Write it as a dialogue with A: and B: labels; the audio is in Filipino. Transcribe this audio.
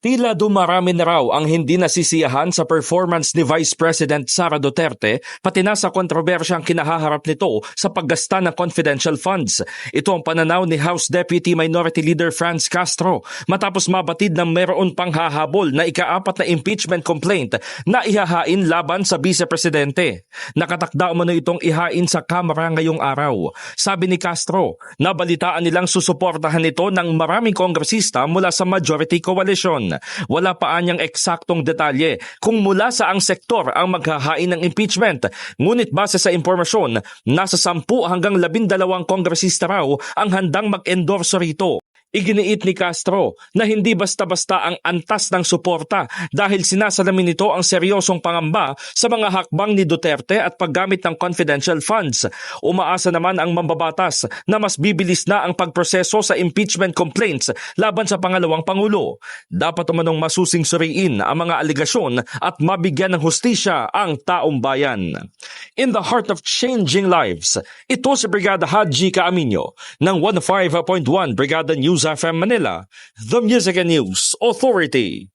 A: Tila dumarami na raw ang hindi nasisiyahan sa performance ni Vice President Sara Duterte pati na sa kontrobersyang kinahaharap nito sa paggasta ng confidential funds. Ito ang pananaw ni House Deputy Minority Leader Franz Castro matapos mabatid na meron pang hahabol na ikaapat na impeachment complaint na ihahain laban sa Vice Presidente. Nakatakda umano itong ihain sa Kamara ngayong araw. Sabi ni Castro, nabalitaan nilang susuportahan ito ng maraming kongresista mula sa majority coalition. Wala pa anyang eksaktong detalye kung mula sa ang sektor ang maghahain ng impeachment. Ngunit base sa impormasyon, nasa 10 hanggang 12 kongresista raw ang handang mag-endorso rito. Iginiit ni Castro na hindi basta-basta ang antas ng suporta dahil sinasalamin nito ang seryosong pangamba sa mga hakbang ni Duterte at paggamit ng confidential funds. Umaasa naman ang mambabatas na mas bibilis na ang pagproseso sa impeachment complaints laban sa pangalawang pangulo. Dapat umanong masusing suriin ang mga aligasyon at mabigyan ng hustisya ang taong bayan. In the heart of changing lives, ito si Brigada Haji Kaaminyo ng 105.1 Brigada News FM Manila, the Music and News Authority.